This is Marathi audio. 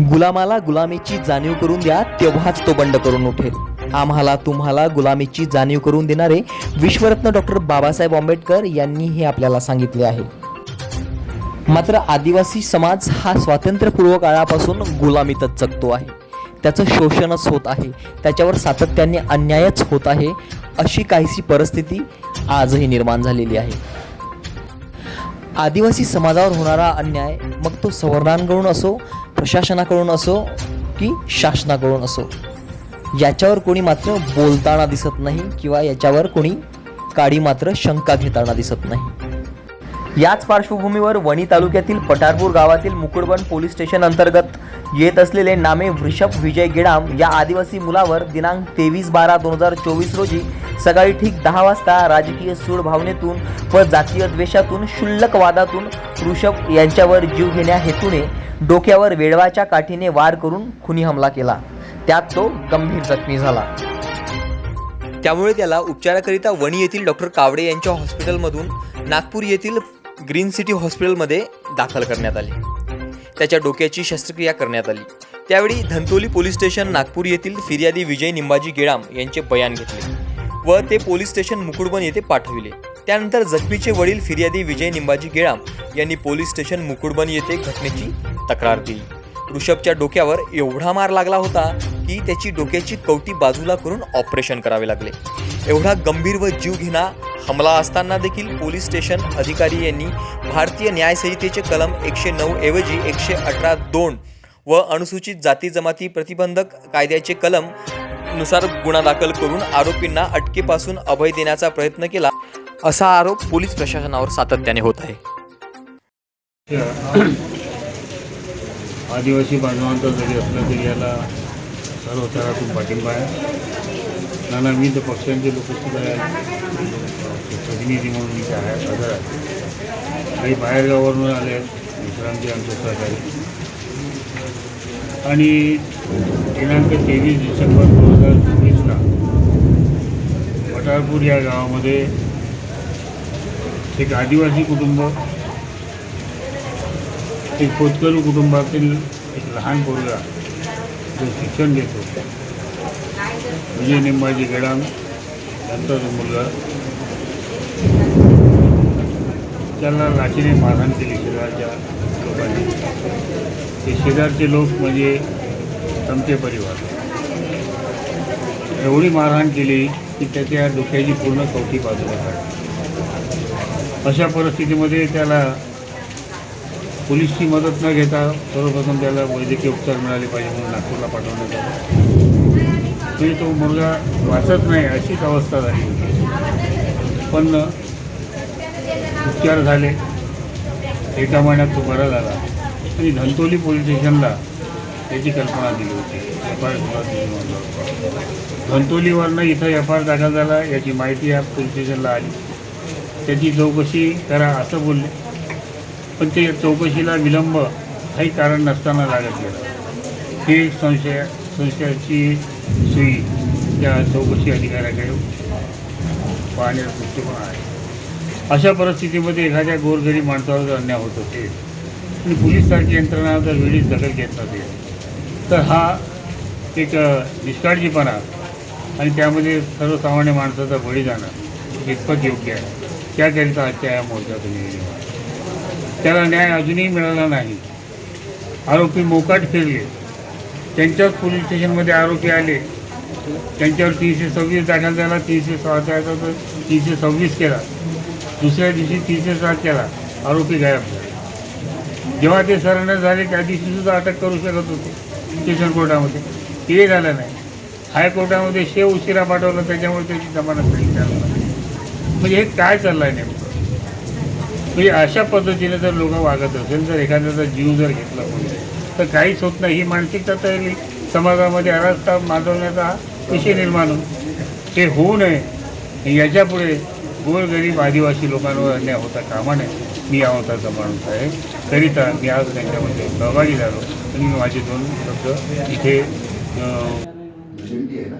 गुलामाला गुलामीची जाणीव करून द्या तेव्हाच तो बंड करून उठेल. आम्हाला तुम्हाला गुलामीची जाणीव करून देणारे विश्वरत्न डॉक्टर बाबासाहेब आंबेडकर यांनी हे आपल्याला सांगितले आहे. मात्र आदिवासी समाज हा स्वातंत्र्यपूर्व काळापासून गुलामीतच जगतो आहे. त्याचं शोषणच होत आहे. त्याच्यावर सातत्याने अन्यायच होत आहे. अशी काहीशी परिस्थिती आजही निर्माण झालेली आहे. आदिवासी समाजावर होणारा अन्याय मग तो सवर्णांकडून असो प्रशासनाकडून असो की शासनाकडून असो याच्यावर कोणी मात्र बोलताना दिसत नाही किंवा याच्यावर कोणी काडी मात्र शंका घेताना दिसत नाही. याच पार्श्वभूमीवर वणी तालुक्यातील पठारपूर गावातील मुकुडबन पोलीस स्टेशन अंतर्गत येत असलेले नामे वृषभ विजय गिडाम या आदिवासी मुलावर दिनांक तेवीस बारा दोन हजार चोवीस रोजी सकाळी ठीक दहा वाजता राजकीय सूड भावनेतून व जातीय द्वेषातून क्षुल्लक वादातून वृषभ यांच्यावर जीव घेण्या हेतूने डोक्यावर वेडवाच्या काठीने वार करून खुनी हमला केला. त्यात तो गंभीर जखमी झाला. त्यामुळे त्याला उपचाराकरिता वणी येथील डॉक्टर कावडे यांच्या हॉस्पिटलमधून नागपूर येथील ग्रीन सिटी हॉस्पिटलमध्ये दाखल करण्यात आले. त्याच्या डोक्याची शस्त्रक्रिया करण्यात आली. त्यावेळी धंतोली पोलीस स्टेशन नागपूर येथील फिर्यादी विजय निंबाजी गेडाम यांचे बयान घेतले व ते पोलीस स्टेशन मुकुडबन येथे पाठविले. त्यानंतर जखमीचे वडील फिर्यादी विजय निंबाजी गेळाम यांनी पोलीस स्टेशन मुकुडबन येथे घटनेची तक्रार दिली ऋषभच्या डोक्यावर एवढा मार लागला होता की त्याची डोक्याची कवटी बाजूला करून ऑपरेशन करावे लागले. एवढा गंभीर व जीवघेणा हमला असताना देखील पोलीस स्टेशन अधिकारी यांनी भारतीय न्यायसंहितेचे कलम एकशे नऊ ऐवजी एकशे अठरा दोन व अनुसूचित जाती जमाती प्रतिबंधक कायद्याचे कलमनुसार गुन्हा दाखल करून आरोपींना अटकेपासून अभय देण्याचा प्रयत्न केला. असा आरोप पोलीस प्रशासनावर सातत्याने होत आहे. आदिवासी बांधवांचा जरी असलं तरी याला सर्व थरातून पाठिंबा आहे. नाना विविध पक्षांचे लोकसुद्धा प्रतिनिधी म्हणून इथे आहे हजर आहे काही बाहेरगावावरून आले आहेत मित्रांचे आमचे सहकारी. आणि दिनांक तेवीस डिसेंबर दोन हजार चोवीसला पठारपूर या गावामध्ये एक आदिवासी कुटुंब एक खोतकरू कुटुंबातील एक लहान पोरगा जो शिक्षण घेतो. विजय निंबाजी गडाम यांचा जो मुलगा. त्याला लाठीने मारहाण केली शेजारच्या लोकांनी. ते शेजारचे लोक म्हणजे तमते परिवार. एवढी मारहाण केली की त्याच्या डोक्याची पूर्ण कवटी बाजूला काढली अशा परिस्थितीमध्ये त्याला पोलीसची मदत न घेता सर्वप्रथम त्याला वैद्यकीय उपचार मिळाले पाहिजे म्हणून नागपूरला पाठवण्यात आला. तरी म्हणजे तो मुलगा वाचत नाही अशीच अवस्था झाली होती. पण उपचार झाले. एका महिन्यात तो बरा झाला. आणि धंतोली पोलीस स्टेशनला त्याची कल्पना दिली होती. एफ आय आर धंतोलीवरनं इथं एफ आय आर दाखल झाला याची माहिती या पोलीस स्टेशनला आली. त्याची चौकशी करा असं बोलले. पण ते चौकशीला विलंब काही कारण नसताना लागत गेलं. ही एक संशय संशयाची सुई त्या चौकशी अधिकाऱ्याकडे पाहण्याचा दृष्टिकोन आहे. अशा परिस्थितीमध्ये एखाद्या गोरगरीब माणसावर जर अन्याय होत असेल आणि पोलीससारखी यंत्रणा जर वेळीच दखल घेत नसेल. तर हा एक निष्काळजीपणा आणि त्यामध्ये सर्वसामान्य माणसाचा बळी जाणं इतपत योग्य आहे. त्याकरिता आजच्या या मोर्चातून निवेदन त्याला न्याय अजूनही मिळाला नाही. आरोपी मोकाट फिरले. त्यांच्याच पोलीस स्टेशनमध्ये आरोपी आले. त्यांच्यावर तीनशे सव्वीस दाखल झाला तीनशे सहाचा तर तीनशे सव्वीस केला. दुसऱ्या दिवशी तीनशे सात केला. आरोपी गायब झाले. जेव्हा ते सरेंडर झाले त्या दिवशी सुद्धा अटक करू शकत होते. स्टेशन कोर्टामध्ये ते झालं नाही. हायकोर्टामध्ये शेव उशिरा पाठवलं त्याच्यामुळे त्याची जमानत नाही म्हणजे हे काय चाललं आहे नेमकं? म्हणजे अशा पद्धतीने जर लोक वागत असेल जर एखाद्याचा जीव जर घेतला कोणी तर काहीच होत नाही ही मानसिकता तयारी. समाजामध्ये अरास्ता माजवण्याचा विषय निर्माण हे होऊ नये. याच्यापुढे गोरगरीब आदिवासी लोकांवर अन्याय होता कामा नये. मी या होताचा माणूस आहे. करिता मी आज त्यांच्यामध्ये सहभागी झालो. आणि मी माझे दोन शब्द इथे अं, जयंती आहे ना